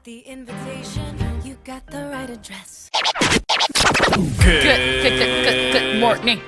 got the invitation, you got the right address. Good, good, good, good, good morning.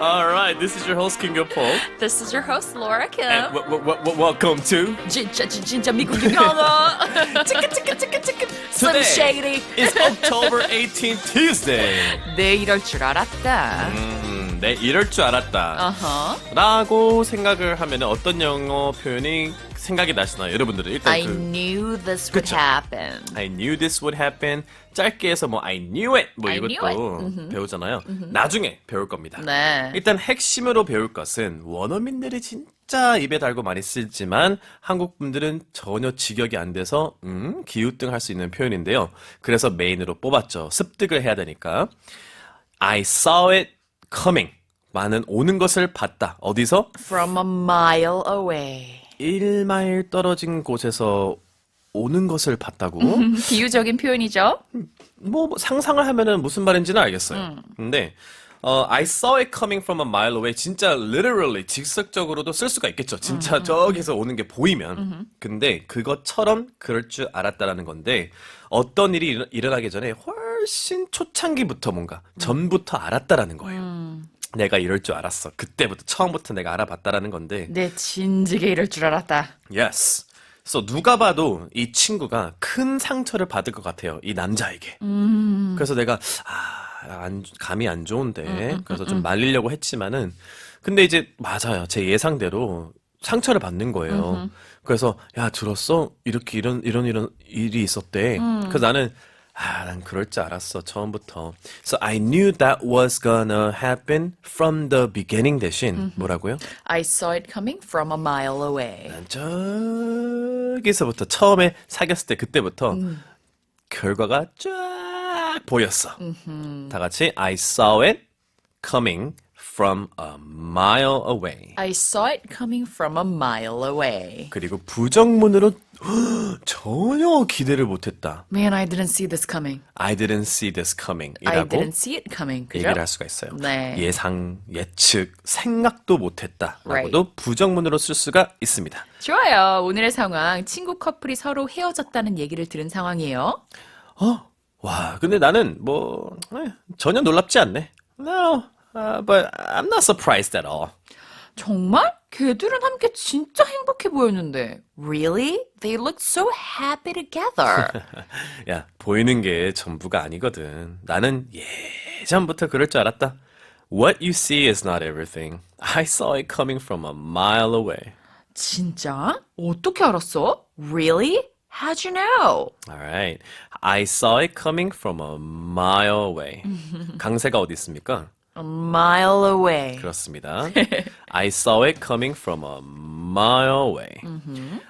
All right, this is your host King Paul, This is your host Laura Kim. and w- w- w- welcome to 진짜 진- 진짜 미국 영어. 치크 치크 치크 치크. Slim Today. Shady. It's October 18th, Tuesday. 내 이럴 줄 알았다. 음, 네, 이럴 줄 알았다. 어허. 라고 생각을 하면 어떤 영어 표현이 생각이 나시나요? 여러분들은 일단 I 그 knew this would 그쵸. happen. I knew this would happen. 짧게 해서 뭐 I knew it 뭐 I knew 이것도 배우잖아요. 나중에 배울 겁니다. 네. 일단 핵심으로 배울 것은 원어민들이 진짜 입에 달고 많이 쓰지만 한국 분들은 전혀 직역이 안 돼서 음, 기우뚱 할 수 있는 표현인데요. 그래서 메인으로 뽑았죠. 습득을 해야 되니까. I saw it coming. 나는 오는 것을 봤다. 어디서? From a mile away. 1마일 떨어진 곳에서 오는 것을 봤다고? 비유적인 표현이죠. 뭐, 뭐 상상을 하면은 무슨 말인지는 알겠어요. 근데 어, I saw it coming from a mile away. 진짜 literally 직접적으로도 쓸 수가 있겠죠. 진짜 저기서 오는 게 보이면. 근데 그것처럼 그럴 줄 알았다라는 건데 어떤 일이 일어- 일어나기 전에 훨씬 초창기부터 뭔가 전부터 알았다라는 거예요. 내가 이럴 줄 알았어. 그때부터 처음부터 내가 알아봤다라는 건데. 내 진지게 이럴 줄 알았다. Yes. 그래서 누가 봐도 이 친구가 큰 상처를 받을 것 같아요. 이 남자에게. 그래서 내가 아, 안, 감이 안 좋은데. 그래서 좀 말리려고 했지만은 근데 이제 맞아요. 제 예상대로 상처를 받는 거예요. 그래서 야 들었어? 이렇게 이런 이런 이런 일이 있었대. 그래서 나는 아, 난 그럴 줄 알았어, 처음부터. So I knew that was gonna happen from the beginning 대신, 뭐라고요? I saw it coming from a mile away. 난 저기서부터 처음에 사귀었을 때 그때부터 결과가 쫙 보였어. 다 같이 I saw it coming from a mile away. I saw it coming from a mile away. 그리고 부정문으로 전혀 기대를 못했다. Man, I didn't see this coming. I didn't see this coming. I 이라고 didn't see it coming. 그죠? 얘기를 할 수가 있어요. 네. 예상, 예측, 생각도 못했다. 라고도 Right. 부정문으로 쓸 수가 있습니다. 좋아요. 오늘의 상황, 친구 커플이 서로 헤어졌다는 얘기를 들은 상황이에요. 와, 근데 나는 뭐 에, 전혀 놀랍지 않네. No, uh, but I'm not surprised at all. 정말? 걔들은 함께 진짜 행복해 보였는데. Really? They looked so happy together. 야, 보이는 게 전부가 아니거든. 나는 예전부터 그럴 줄 알았다. What you see is not everything. I saw it coming from a mile away. 진짜? 어떻게 알았어? Really? How'd you know? Alright. I saw it coming from a mile away. 강세가 어디 있습니까? A mile away. 그렇습니다. I saw it coming from a mile away.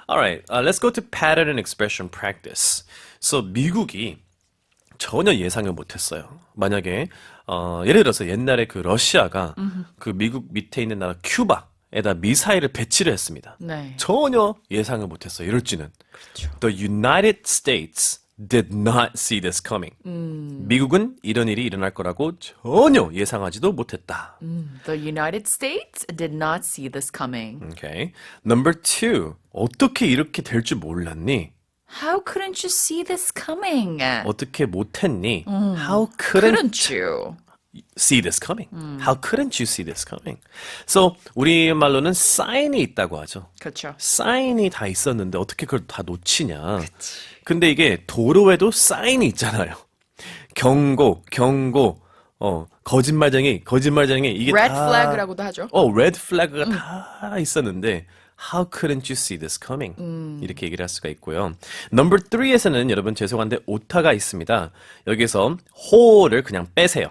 Alright, uh, let's go to pattern and expression practice. So 미국이 전혀 예상을 못했어요. 만약에 어, 예를 들어서 옛날에 그 러시아가 그 미국 밑에 있는 나라 큐바 에다 미사일을 배치를 했습니다. 네. 전혀 예상을 못했어요. 이럴지는. The United States did not see this coming. 미국은 이런 일이 일어날 거라고 전혀 예상하지도 못했다. The United States did not see this coming. Okay. Number two. 어떻게 이렇게 될 줄 몰랐니? How couldn't you see this coming? 어떻게 못했니? How couldn't couldn't you? See this coming? How couldn't you see this coming? So 우리 말로는 사인이 있다고 하죠. 그렇죠. 사인이 다 있었는데 어떻게 그걸 다 놓치냐? 근데 이게 도로에도 사인이 있잖아요. 경고, 경고, 어 거짓말쟁이, 거짓말쟁이 이게 Red 다 flag라고도 하죠. 어, 레드 플래그가 다 있었는데 How couldn't you see this coming? 이렇게 얘기를 할 수가 있고요. Number three에서는 여러분 죄송한데 오타가 있습니다. 여기서 whole를 그냥 빼세요.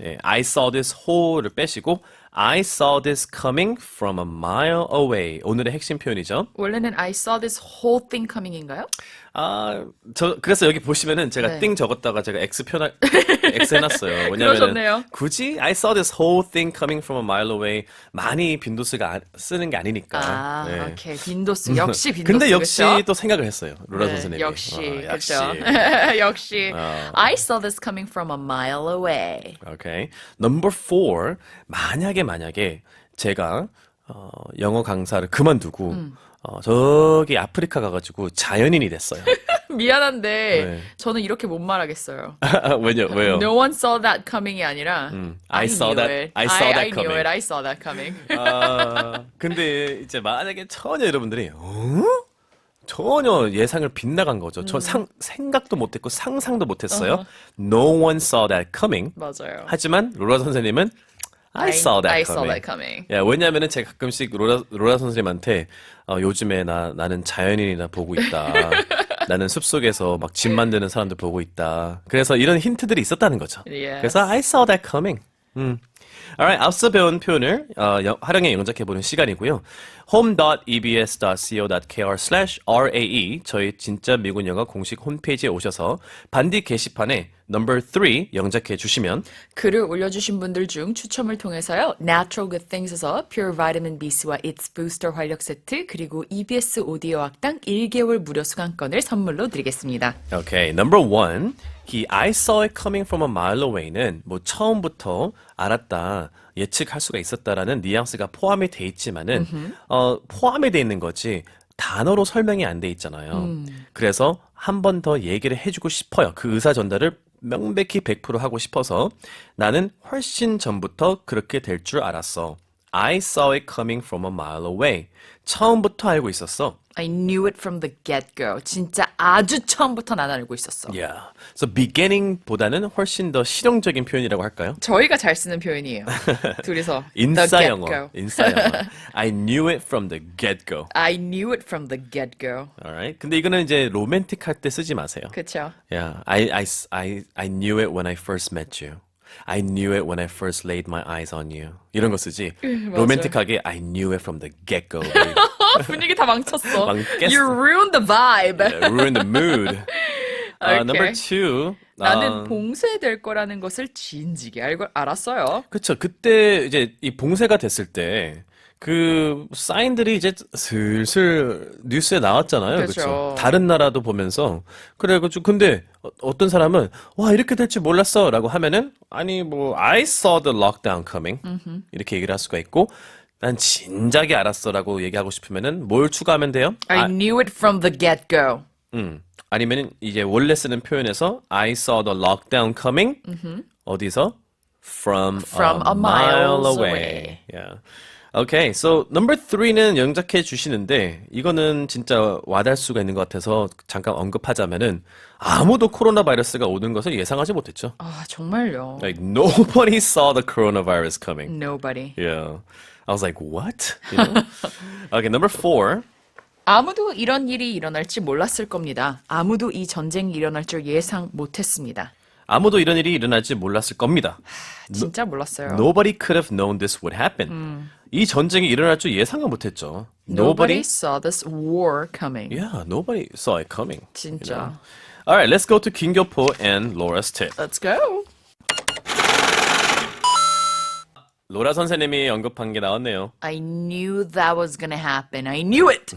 예, I saw this whole를 빼시고 I saw this coming from a mile away. 오늘의 핵심 표현이죠. 원래는 I saw this whole thing coming인가요? 아, 저 그래서 여기 보시면은 제가 네. 띵 적었다가 제가 X 표나 X 해놨어요. 왜냐면은 굳이 I saw this whole thing coming from a mile away 많이 빈도수가 아- 쓰는 게 아니니까. 아, 네. 오케이. 빈도수. 역시 빈도수. 근데 역시 그쵸? 또 생각을 했어요. 로라 네, 선생님이. 역시. 어, 역시. 역시. I saw this coming from a mile away. 오케이. Number four. 만약에 만약에 제가 어, 영어 강사를 그만두고 음. 어, 저기 아프리카 가가지고 자연인이 됐어요. 미안한데 네. 저는 이렇게 못 말하겠어요. 왜요? 왜요? No one saw that coming이 아니라 음, I saw knew that- it. I saw that I knew coming. it. I saw that coming. 아, 근데 이제 만약에 전혀 여러분들이 어? 전혀 예상을 빗나간 거죠. 저 상, 생각도 못했고 상상도 못했어요. No one saw that coming. 맞아요. 하지만 로라 선생님은 I, saw that I coming. saw that coming. 야, 왜냐면은 제가 가끔씩 로라, 로라 선생님한테 어, 요즘에 나, 나는 자연인이나 보고 있다. 나는 숲속에서 막 집 만드는 사람들 보고 있다. 그래서 이런 힌트들이 있었다는 거죠. Yes. 그래서 I saw that coming. 음. Alright, 앞서 배운 표현을 어, 영- 활용해 영작해보는 시간이고요. home.ebs.co.kr/rae 저희 진짜 미국 영어 공식 홈페이지에 오셔서 반디 게시판에 number 3 영작해 주시면 글을 올려주신 분들 중 추첨을 통해서요. Natural Good Things에서 Pure Vitamin B3와 Its Booster 활력 세트 그리고 EBS 오디오 학당 1개월 무료 수강권을 선물로 드리겠습니다. Okay, number one. 이 I saw it coming from a mile away는 뭐 처음부터 알았다, 예측할 수가 있었다라는 뉘앙스가 포함이 돼 있지만은 어, 포함이 돼 있는 거지 단어로 설명이 안 돼 있잖아요. 그래서 한 번 더 얘기를 해주고 싶어요. 그 의사 전달을 명백히 100% 하고 싶어서 나는 훨씬 전부터 그렇게 될 줄 알았어. I saw it coming from a mile away. 처음부터 알고 있었어. I knew it from the get-go. 진짜 아주 처음부터 난 알고 있었어. Yeah. So beginning보다는 훨씬 더 실용적인 표현이라고 할까요? 저희가 잘 쓰는 표현이에요. 둘이서 인싸 the 영어. get-go. 인싸 영어. I knew it from the get-go. I knew it from the get-go. Alright. 근데 이거는 이제 로맨틱 할 때 쓰지 마세요. 그쵸? Yeah. I, I, I, I knew it when I first met you. I knew it when I first laid my eyes on you. 이런 거 쓰지. 로맨틱하게 I knew it from the get-go. baby. 분위기 다 망쳤어. 망쳤어. You ruined the vibe. Ruin the mood. Uh, number two. 나는 uh, 봉쇄될 거라는 것을 진지게 알고 알았어요. 그쵸. 그때 이제 이 봉쇄가 됐을 때, 그, 사인들이 이제 슬슬 뉴스에 나왔잖아요. 그쵸. 그쵸. 다른 나라도 보면서. 그래가지고, 근데 어, 어떤 사람은, 와, 이렇게 될 줄 몰랐어. 라고 하면은, 아니, 뭐, I saw the lockdown coming. 이렇게 얘기를 할 수가 있고, 난 진작에 알았어. 라고 얘기하고 싶으면은, 뭘 추가하면 돼요? I 아, knew it from the get-go. 음. 아니면은, 이제 원래 쓰는 표현에서, I saw the lockdown coming. 어디서? From, From a, a mile miles away. away. Yeah. Okay, so number three는 영작해 주시는데 이거는 진짜 와닿을 수가 있는 것 같아서 잠깐 언급하자면은 아무도 코로나 바이러스가 오는 것을 예상하지 못했죠. 아 정말요. Like nobody saw the coronavirus coming. Nobody. Yeah. I was like, what? You know? okay, number four. 아무도 이런 일이 일어날지 몰랐을 겁니다. 아무도 이 전쟁이 일어날 줄 예상 못했습니다. 아무도 이런 일이 일어날지 몰랐을 겁니다. 진짜 몰랐어요. Nobody could have known this would happen. 이 전쟁이 일어날 줄 예상을 못했죠. Nobody saw this war coming. Yeah, nobody saw it coming. 진짜. All right, let's go to 김교포 and Laura's tip. Let's go. 로라 선생님이 언급한 게 나왔네요. I knew that was gonna happen. I knew it.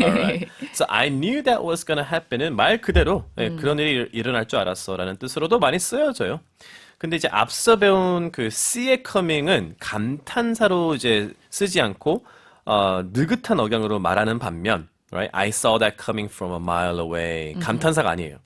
Alright. So I knew that was gonna happen은 말 그대로 네, 그런 일이 일- 일어날 줄 알았어라는 뜻으로도 많이 쓰여져요. 근데 이제 앞서 배운 그 C의 coming은 감탄사로 이제 쓰지 않고 어, 느긋한 억양으로 말하는 반면, right? I saw that coming from a mile away. 감탄사가 아니에요.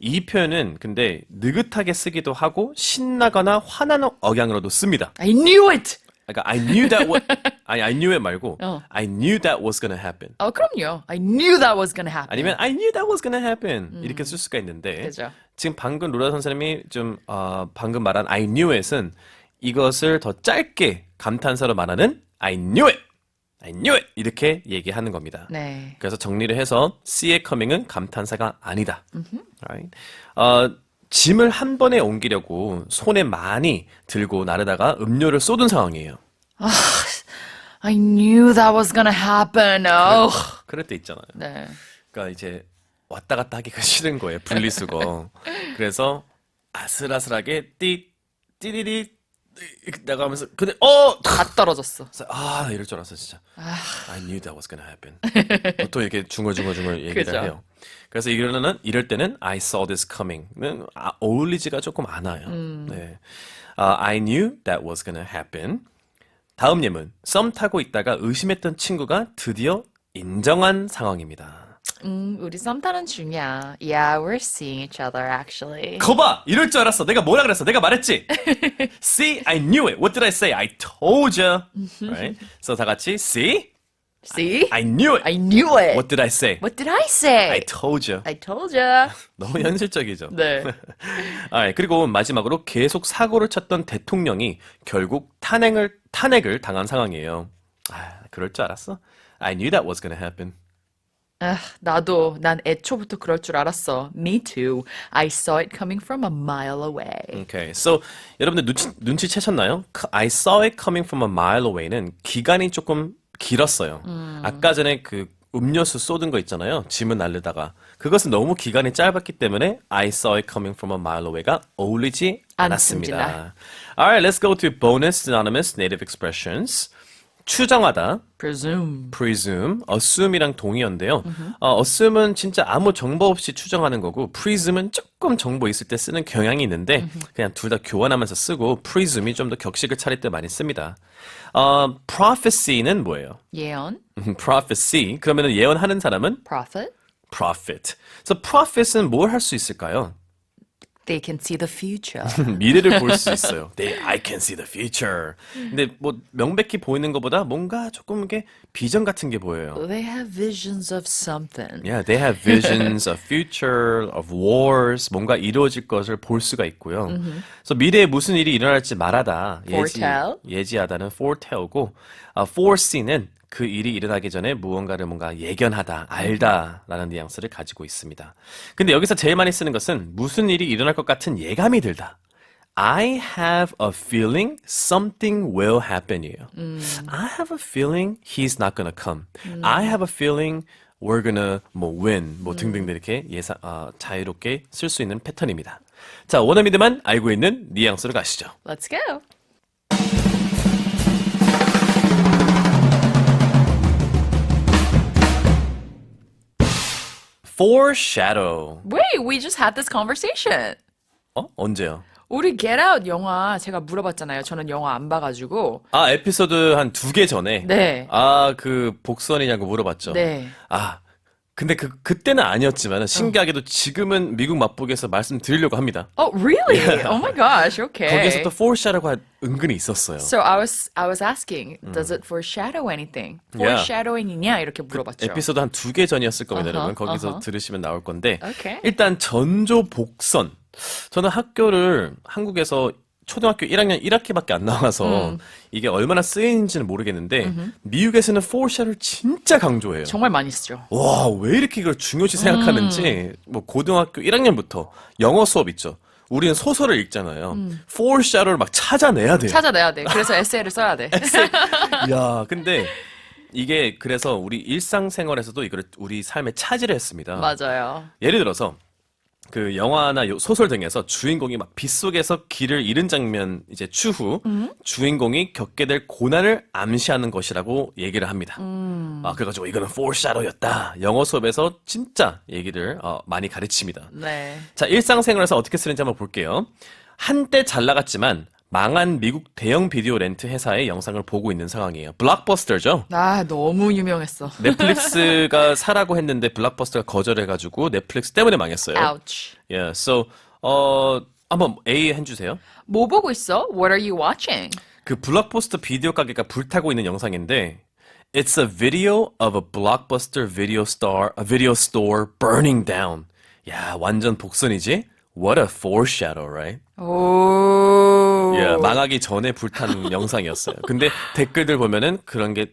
이 표현은 근데 느긋하게 쓰기도 하고 신나거나 화나는 억양으로도 씁니다. I knew it. 그러니까 I knew that was 아니 I knew it 말고 어. I knew that was gonna happen. 어 그럼요. I knew that was gonna happen. 아니면 I knew that was gonna happen 이렇게 쓸 수가 있는데 그죠. 지금 방금 로라 선생님이 좀 어, 방금 말한 I knew it은 이것을 더 짧게 감탄사로 말하는 I knew it, I knew it 이렇게 얘기하는 겁니다. 네. 그래서 정리를 해서 C의 coming은 감탄사가 아니다. Right? 어, 짐을 한 번에 옮기려고 손에 많이 들고 나르다가 음료를 쏟은 상황이에요. I knew that was gonna happen. Oh. 그럴 때 있잖아요. 네. 그러니까 이제 왔다 갔다 하기가 싫은 거예요. 분리수거. 그래서 아슬아슬하게 띠 띠리리 이렇게 나가면서 근데 어 다 떨어졌어. 아 이럴 줄 알았어 진짜. I knew that was gonna happen. 보통 이렇게 중얼중얼중얼 얘기를 그죠. 해요. 그래서 이러는 이럴 때는 I saw this coming는 아, 어울리지가 조금 않아요. 네. 아, I knew that was gonna happen. 다음 예문. 썸 타고 있다가 의심했던 친구가 드디어 인정한 상황입니다. 음, 우리 썸 타는 중이야. Yeah, we're seeing each other actually. 거봐! 이럴 줄 알았어. 내가 뭐라 그랬어? 내가 말했지? See, I knew it. What did I say? I told you. Right? So 다 같이 see, See? I knew it. I knew it. What did I say? What did I say? I told you. I told ya. 너무 현실적이죠. 네. 아, 그리고 마지막으로 계속 사고를 쳤던 대통령이 결국 탄핵을 탄핵을 당한 상황이에요. 아, 그럴 줄 알았어. I knew that was gonna happen. 아, 나도 난 애초부터 그럴 줄 알았어. Me too. I saw it coming from a mile away. Okay, so 여러분들 눈치 눈치 채셨나요? I saw it coming from a mile away는 기간이 조금 길었어요. 아까 전에 그 음료수 쏟은 거 있잖아요. 짐을 날르다가 그것은 너무 기간이 짧았기 때문에 I saw it coming from a mile away가 어울리지 않았습니다. 않습니다. Alright, let's go to bonus synonymous native expressions. 추정하다, Presume. presume, assume이랑 동의어인데요. 어, assume은 진짜 아무 정보 없이 추정하는 거고, presume은 조금 정보 있을 때 쓰는 경향이 있는데, 그냥 둘 다 교환하면서 쓰고, presume이 좀 더 격식을 차릴 때 많이 씁니다. 어, prophecy는 뭐예요? 예언. prophecy. 그러면 예언하는 사람은 Prophet. prophet. 그래서 prophet은 뭘 할 수 있을까요? They can see the future. 미래를 볼 수 있어요. They, I can see the future. 근데 뭐 명백히 보이는 것보다 뭔가 조금 이게 비전 같은 게 보여요. They have visions of something. Yeah, they have visions of future, of wars, 뭔가 이루어질 것을 볼 수가 있고요. 그래서 미래에 무슨 일이 일어날지 말하다, 예지, Foretell. 예지하다는 foretell고, 아, foresee는 그 일이 일어나기 전에 무언가를 뭔가 예견하다, 알다라는 뉘앙스를 가지고 있습니다. 근데 여기서 제일 많이 쓰는 것은 무슨 일이 일어날 것 같은 예감이 들다. I have a feeling something will happen이에요. I have a feeling he's not gonna come. I have a feeling we're gonna 뭐 win 뭐 등등등 이렇게 예상 아, 자유롭게 쓸 수 있는 패턴입니다. 자 원어미드만 알고 있는 뉘앙스로 가시죠. Let's go. Foreshadow. Wait, we just had this conversation. 어 언제요? 우리 Get Out 영화 제가 물어봤잖아요. 저는 영화 안 봐가지고. 아 에피소드 한 두 개 전에. 네. 아 그 복선이냐고 물어봤죠. 네. 아 근데 그 그때는 아니었지만 신기하게도 지금은 미국 맛보기에서 말씀드리려고 합니다. Oh, really? Oh my gosh. Okay. 거기에서 또 foreshadow가 은근히 있었어요. So I was I was asking, does it foreshadow anything? Yeah. Foreshadowing이냐 이렇게 물어봤죠. 에피소드 한 두 개 전이었을 겁니다, 어허, 여러분. 거기서 어허. 들으시면 나올 건데. 오케이. 일단 전조 복선. 저는 학교를 한국에서 초등학교 1학년 1학기밖에 안 나와서 음. 이게 얼마나 쓰이는지는 모르겠는데 미국에서는 foreshadow를 진짜 강조해요. 정말 많이 쓰죠. 와, 왜 이렇게 이걸 중요시 생각하는지 뭐 고등학교 1학년부터 영어 수업 있죠. 우리는 소설을 읽잖아요. foreshadow를 막 찾아내야 돼요. 찾아내야 돼. 그래서 에세이를 써야 돼. 야, 근데 이게 그래서 우리 일상생활에서도 이걸 우리 삶에 차지를 했습니다. 맞아요. 예를 들어서 그 영화나 요- 소설 등에서 주인공이 막 빗속에서 길을 잃은 장면 이제 추후 주인공이 겪게 될 고난을 암시하는 것이라고 얘기를 합니다. 아 그래가지고 이거는 foreshadow였다. 영어 수업에서 진짜 얘기를 어, 많이 가르칩니다. 네. 자 일상생활에서 어떻게 쓰는지 한번 볼게요. 한때 잘 나갔지만 망한 미국 대형 비디오 렌트 회사의 영상을 보고 있는 상황이에요. 블록버스터죠. 아, 너무 유명했어. 넷플릭스가 사라고 했는데 블록버스터가 거절해가지고 넷플릭스 때문에 망했어요. Ouch. Yeah, so 어 한번 A 해주세요. 뭐 보고 있어? What are you watching? 그 블록버스터 비디오 가게가 불타고 있는 영상인데 It's a video of a blockbuster video star, a video store burning down. 야, 완전 복선이지? What a foreshadow, right? 오. 예, 망하기 전에 불탄 영상이었어요. 근데 댓글들 보면은 그런 게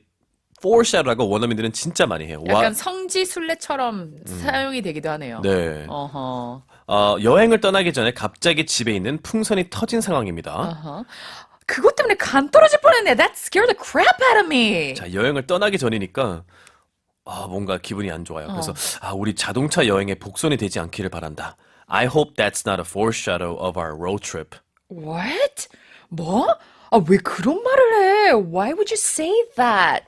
foreshadow라고 원어민들은 진짜 많이 해요. 와- 약간 성지 순례처럼 사용이 되기도 하네요. 네. 어허. 어, 여행을 떠나기 전에 갑자기 집에 있는 풍선이 터진 상황입니다. 어허. 그것 때문에 간 떨어질 뻔했네. That scared the crap out of me. 자, 여행을 떠나기 전이니까 아, 뭔가 기분이 안 좋아요. 그래서 아, 우리 자동차 여행에 복선이 되지 않기를 바란다. I hope that's not a foreshadow of our road trip. What? 뭐? 아, 왜 그런 말을 해? Why would you say that?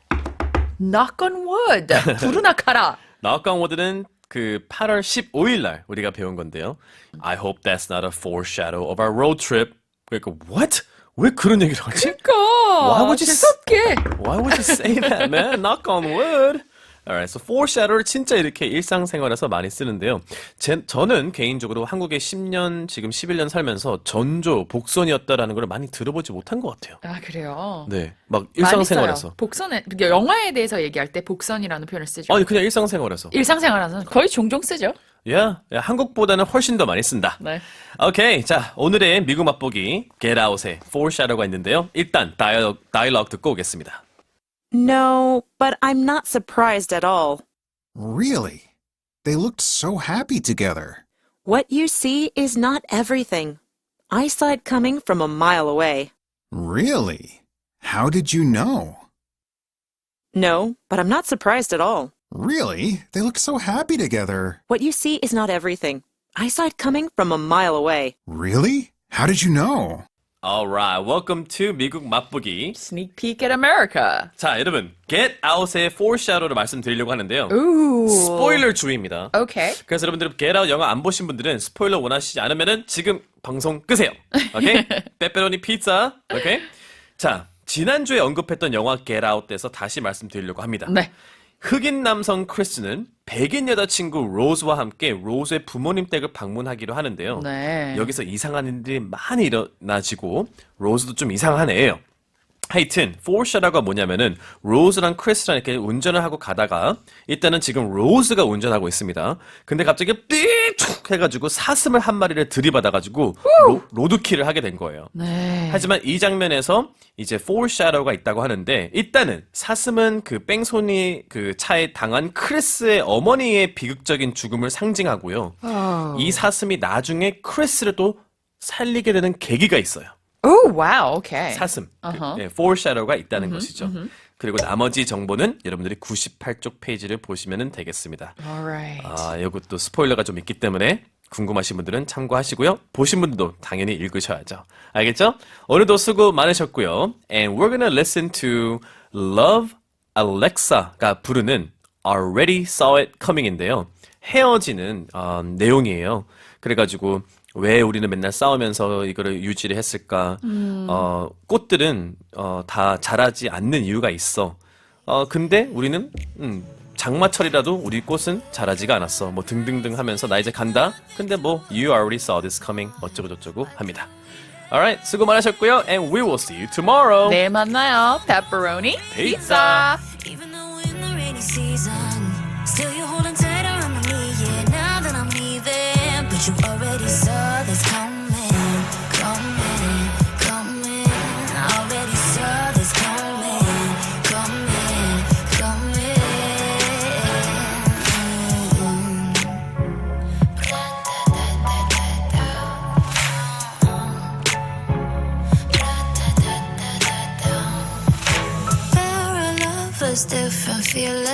Knock on wood. 부르나 카라. 나우강워드는 그 8월 15일 날 우리가 배운 건데요. I hope that's not a foreshadow of our road trip. 그러니까 what? 왜 그런 얘기를 하지? 그러니까 Why would you s- 재수없게. Why would you say that, man? Knock on wood. Alright, so foreshadow를 진짜 이렇게 일상생활에서 많이 쓰는데요. 제, 저는 개인적으로 한국에 10년, 지금 11년 살면서 전조, 복선이었다라는 걸 많이 들어보지 못한 것 같아요. 아 그래요. 네, 막 많이 일상생활에서. 복선에 그러니까 영화에 대해서 얘기할 때 복선이라는 표현을 쓰죠. 아니 그냥 일상생활에서. 일상생활에서는 거의 종종 쓰죠. 야, 야, 한국보다는 훨씬 더 많이 쓴다. 네. 오케이, 자 오늘의 미국 맛보기 Get Out의 foreshadow가 있는데요. 일단 다이얼로그, 다이얼로그 듣고 오겠습니다. No, but I'm not surprised at all. Really? They looked so happy together. What you see is not everything. I saw it coming from a mile away. Really? How did you know? No, but I'm not surprised at all. Really? They look so happy together. What you see is not everything. I saw it coming from a mile away. Really? How did you know? Alright, welcome to 미국 맛보기. Sneak peek at America. 자, 여러분, Get Out의 foreshadow를 말씀드리려고 하는데요. 오. 스포일러 주의입니다. 오케이. 그래서 여러분들 Get Out 영화 안 보신 분들은 스포일러 원하시지 않으면은 지금 방송 끄세요. 오케이? 빼빼로니 피자. 오케이? 자, 지난주에 언급했던 영화 Get Out에서 다시 말씀드리려고 합니다. 네. 흑인 남성 크리스는 백인 여자친구 로즈와 함께 로즈의 부모님 댁을 방문하기로 하는데요. 네. 여기서 이상한 일들이 많이 일어나지고 로즈도 좀 이상한 애예요. 하여튼 foreshadow가 뭐냐면은 로즈랑 크리스랑 이렇게 운전을 하고 가다가 일단은 지금 로즈가 운전하고 있습니다. 근데 갑자기 삐쭉 해가지고 사슴을 한 마리를 들이받아가지고 로, 로드킬을 하게 된 거예요. 네. 하지만 이 장면에서 이제 foreshadow가 있다고 하는데 일단은 사슴은 그 뺑소니 그 차에 당한 크리스의 어머니의 비극적인 죽음을 상징하고요. 어. 이 사슴이 나중에 크리스를 또 살리게 되는 계기가 있어요. 오, 와우. 오케이. 사슴. 그, 예, foreshadow가 있다는 것이죠. 그리고 나머지 정보는 여러분들이 98쪽 페이지를 보시면 되겠습니다. Alright. 아, 이것도 스포일러가 좀 있기 때문에 궁금하신 분들은 참고하시고요. 보신 분들도 당연히 읽으셔야죠. 알겠죠? 오늘도 수고 많으셨고요. And we're gonna listen to Love Alexa가 부르는 Already Saw It Coming인데요. 헤어지는 어, 내용이에요. 그래가지고 왜 우리는 맨날 싸우면서 이거를 유지를 했을까? 어, 꽃들은 어, 다 자라지 않는 이유가 있어. 어, 근데 우리는 음, 장마철이라도 우리 꽃은 자라지가 않았어. 뭐 등등등 하면서 나 이제 간다. 근데 뭐 you already saw this coming 어쩌고 저쩌고 합니다. Alright, 수고 많으셨고요. And we will see you tomorrow. 내일 만나요. Pepperoni Pizza. pizza. Even though we're in the rainy season, still you're holding tight around me. Yeah, now that I'm leaving, but you already feel